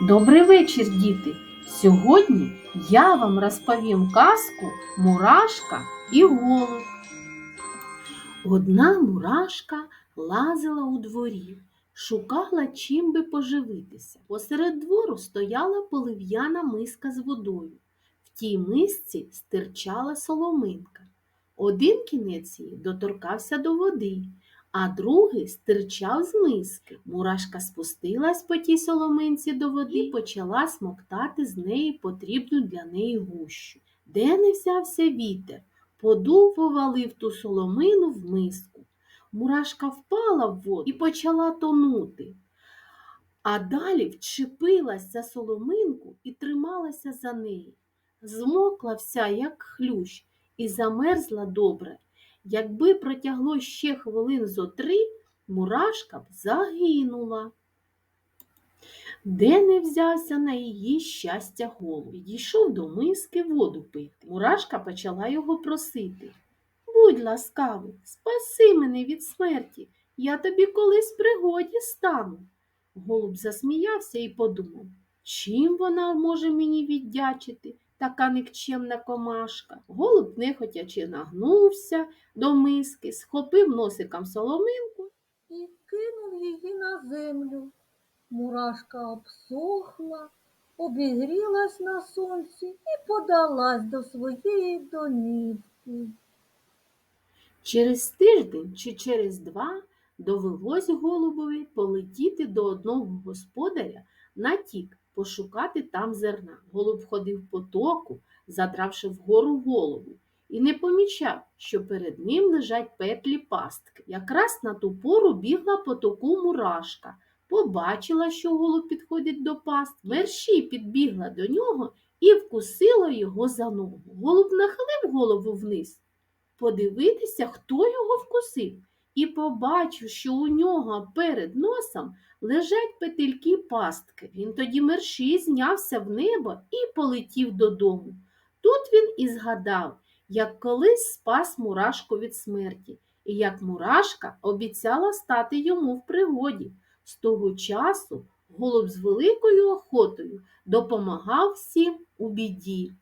Добрий вечір, діти! Сьогодні я вам розповім казку Мурашка і голуб. Одна мурашка лазила у дворі, шукала чим би поживитися. Посеред двору стояла полив'яна миска з водою. В тій мисці стирчала соломинка. Один кінець її доторкався до води, а другий стирчав з миски. Мурашка спустилась по тій соломинці до води і почала смоктати з неї потрібну для неї гущу. Де не взявся вітер, подув повалив ту соломину в миску. Мурашка впала в воду і почала тонути. А далі вчепилась за соломинку і трималася за неї. Змокла вся, як хлющ, і замерзла добре. Якби протягло ще хвилин зо три, мурашка б загинула. Де не взявся на її щастя голуб. Підійшов до миски воду пити. Мурашка почала його просити. Будь ласкавий, спаси мене від смерті, я тобі колись в пригоді стану. Голуб засміявся і подумав, чим вона може мені віддячити, така никчемна комашка. Голуб нехотячи нагнувся до миски, схопив носиком соломинку і кинув її на землю. Мурашка обсохла, обігрілась на сонці і подалась до своєї домівки. Через тиждень чи через два довелось голубові полетіти до одного господаря на тік, пошукати там зерна. Голуб ходив по току, задравши вгору голову, і не помічав, що перед ним лежать петлі пастки. Якраз на ту пору бігла по току мурашка, побачила, що голуб підходить до пастки, мерщій підбігла до нього і вкусила його за ногу. Голуб нахилив голову вниз подивитися, хто його вкусив, і побачив, що у нього перед носом лежать петельки пастки. Він тоді мерщій знявся в небо і полетів додому. Тут він і згадав, як колись спас мурашку від смерті, і як мурашка обіцяла стати йому в пригоді. З того часу голуб з великою охотою допомагав всім у біді.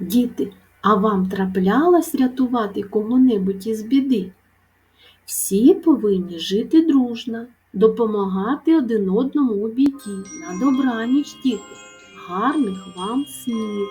Діти, а вам траплялось рятувати кого-небудь із біди? Всі повинні жити дружно, допомагати один одному у біді. На добраніч, діти, гарних вам снів!